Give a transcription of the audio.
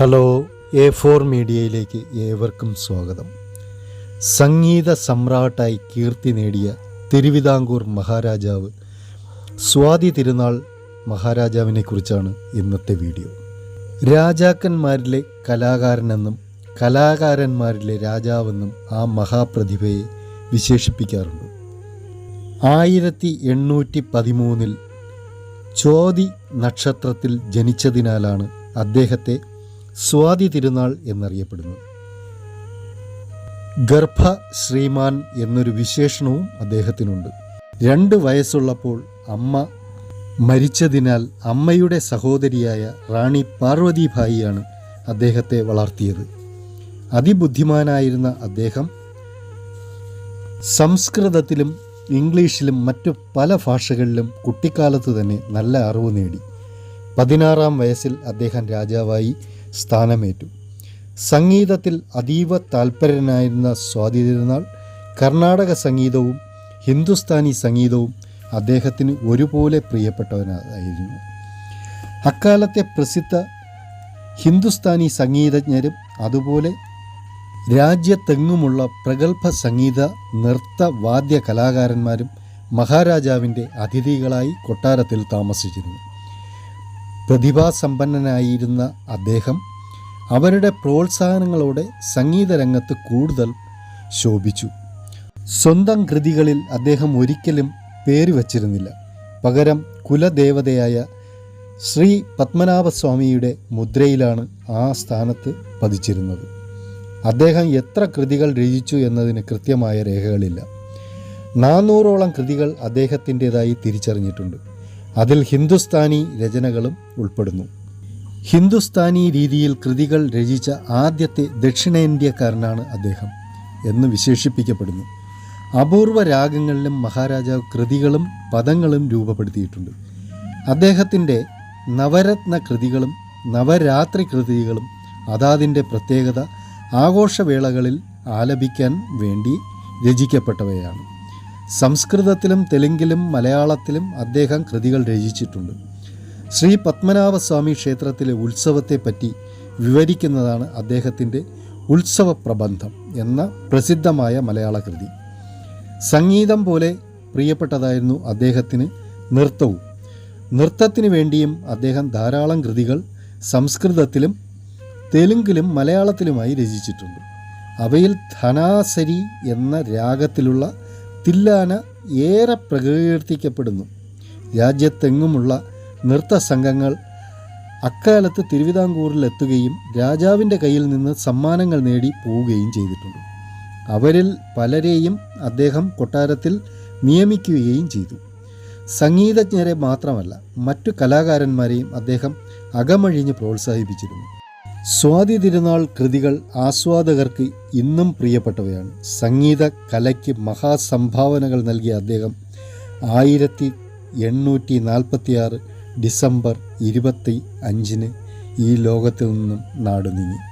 Hello A four മീഡിയയിലേക്ക് ഏവർക്കും സ്വാഗതം. സംഗീത സമ്രാട്ടായി കീർത്തി നേടിയ തിരുവിതാംകൂർ മഹാരാജാവ് സ്വാതി തിരുനാൾ മഹാരാജാവിനെ കുറിച്ചാണ് ഇന്നത്തെ വീഡിയോ. രാജാക്കന്മാരിലെ കലാകാരനെന്നും കലാകാരന്മാരിലെ രാജാവെന്നും ആ മഹാപ്രതിഭയെ വിശേഷിപ്പിക്കാറുണ്ട്. ആയിരത്തി എണ്ണൂറ്റി പതിമൂന്നിൽ ചോതി നക്ഷത്രത്തിൽ ജനിച്ചതിനാലാണ് അദ്ദേഹത്തെ സ്വാതി തിരുനാൾ എന്നറിയപ്പെടുന്നു. ഗർഭ ശ്രീമാൻ എന്നൊരു വിശേഷണവും അദ്ദേഹത്തിനുണ്ട്. രണ്ട് വയസ്സുള്ളപ്പോൾ അമ്മ മരിച്ചതിനാൽ അമ്മയുടെ സഹോദരിയായ റാണി പാർവതിഭായിയാണ് അദ്ദേഹത്തെ വളർത്തിയത്. അതിബുദ്ധിമാനായിരുന്ന അദ്ദേഹം സംസ്കൃതത്തിലും ഇംഗ്ലീഷിലും മറ്റു പല ഭാഷകളിലും കുട്ടിക്കാലത്ത് തന്നെ നല്ല അറിവ് നേടി. പതിനാറാം വയസ്സിൽ അദ്ദേഹം രാജാവായി. സ്ഥാനമേറ്റു. സംഗീതത്തിൽ അതീവ താൽപ്പര്യനായിരുന്ന സ്വാതി തിരുനാൾ കർണാടക സംഗീതവും ഹിന്ദുസ്ഥാനി സംഗീതവും അദ്ദേഹത്തിന് ഒരുപോലെ പ്രിയപ്പെട്ടവനായിരുന്നു. അക്കാലത്തെ പ്രസിദ്ധ ഹിന്ദുസ്ഥാനി സംഗീതജ്ഞരും അതുപോലെ രാജ്യത്തെങ്ങുമുള്ള പ്രഗത്ഭ സംഗീത നൃത്ത വാദ്യ കലാകാരന്മാരും മഹാരാജാവിന്റെ അതിഥികളായി കൊട്ടാരത്തിൽ താമസിച്ചിരുന്നു. പ്രതിഭാസമ്പന്നനായിരുന്ന അദ്ദേഹം അവരുടെ പ്രോത്സാഹനങ്ങളോടെ സംഗീതരംഗത്ത് കൂടുതൽ ശോഭിച്ചു. സ്വന്തം കൃതികളിൽ അദ്ദേഹം ഒരിക്കലും പേര് വച്ചിരുന്നില്ല. പകരം കുലദേവതയായ ശ്രീ പത്മനാഭസ്വാമിയുടെ മുദ്രയിലാണ് ആ സ്ഥാനത്ത് പതിച്ചിരുന്നത്. അദ്ദേഹം എത്ര കൃതികൾ രചിച്ചു എന്നതിന് കൃത്യമായ രേഖകളില്ല. നാനൂറോളം കൃതികൾ അദ്ദേഹത്തിന്റെതായി തിരിച്ചറിഞ്ഞിട്ടുണ്ട്. അതിൽ ഹിന്ദുസ്ഥാനി രചനകളും ഉൾപ്പെടുന്നു. ഹിന്ദുസ്ഥാനി രീതിയിൽ കൃതികൾ രചിച്ച ആദ്യത്തെ ദക്ഷിണേന്ത്യക്കാരനാണ് അദ്ദേഹം എന്ന് വിശേഷിപ്പിക്കപ്പെടുന്നു. അപൂർവ രാഗങ്ങളിലും മഹാരാജാവ് കൃതികളും പദങ്ങളും രൂപപ്പെടുത്തിയിട്ടുണ്ട്. അദ്ദേഹത്തിന്റെ നവരത്ന കൃതികളും നവരാത്രി കൃതികളും അതാതിന്റെ പ്രത്യേകത ആഘോഷവേളകളിൽ ആലപിക്കാൻ വേണ്ടി രചിക്കപ്പെട്ടവയാണ്. സംസ്കൃതത്തിലും തെലുങ്കിലും മലയാളത്തിലും അദ്ദേഹം കൃതികൾ രചിച്ചിട്ടുണ്ട്. ശ്രീ പത്മനാഭസ്വാമി ക്ഷേത്രത്തിലെ ഉത്സവത്തെപ്പറ്റി വിവരിക്കുന്നതാണ് അദ്ദേഹത്തിന്റെ ഉത്സവ പ്രബന്ധം എന്ന പ്രസിദ്ധമായ മലയാള കൃതി. സംഗീതം പോലെ പ്രിയപ്പെട്ടതായിരുന്നു അദ്ദേഹത്തിന് നൃത്തവും. നൃത്തത്തിന് വേണ്ടിയും അദ്ദേഹം ധാരാളം കൃതികൾ സംസ്കൃതത്തിലും തെലുങ്കിലും മലയാളത്തിലുമായി രചിച്ചിട്ടുണ്ട്. അവയിൽ ധനാസരി എന്ന രാഗത്തിലുള്ള തില്ലാന ഏറെ പ്രകീർത്തിക്കപ്പെടുന്നു. രാജ്യത്തെങ്ങുമുള്ള നൃത്ത സംഘങ്ങൾ അക്കാലത്ത് തിരുവിതാംകൂറിലെത്തുകയും രാജാവിന്റെ കയ്യിൽ നിന്ന് സമ്മാനങ്ങൾ നേടി പോവുകയും ചെയ്തിട്ടുണ്ട്. അവരിൽ പലരെയും അദ്ദേഹം കൊട്ടാരത്തിൽ നിയമിക്കുകയും ചെയ്തു. സംഗീതജ്ഞരെ മാത്രമല്ല മറ്റു കലാകാരന്മാരെയും അദ്ദേഹം അകമഴിഞ്ഞ് പ്രോത്സാഹിപ്പിച്ചിരുന്നു. സ്വാതി തിരുനാൾ കൃതികൾ ആസ്വാദകർക്ക് ഇന്നും പ്രിയപ്പെട്ടവയാണ്. സംഗീത കലയ്ക്ക് മഹാസംഭാവനകൾ നൽകിയ അദ്ദേഹം ആയിരത്തി എണ്ണൂറ്റി നാൽപ്പത്തിയാറ് ഡിസംബർ ഇരുപത്തി അഞ്ചിന് ഈ ലോകത്തിൽ നിന്നും നാടുനീങ്ങി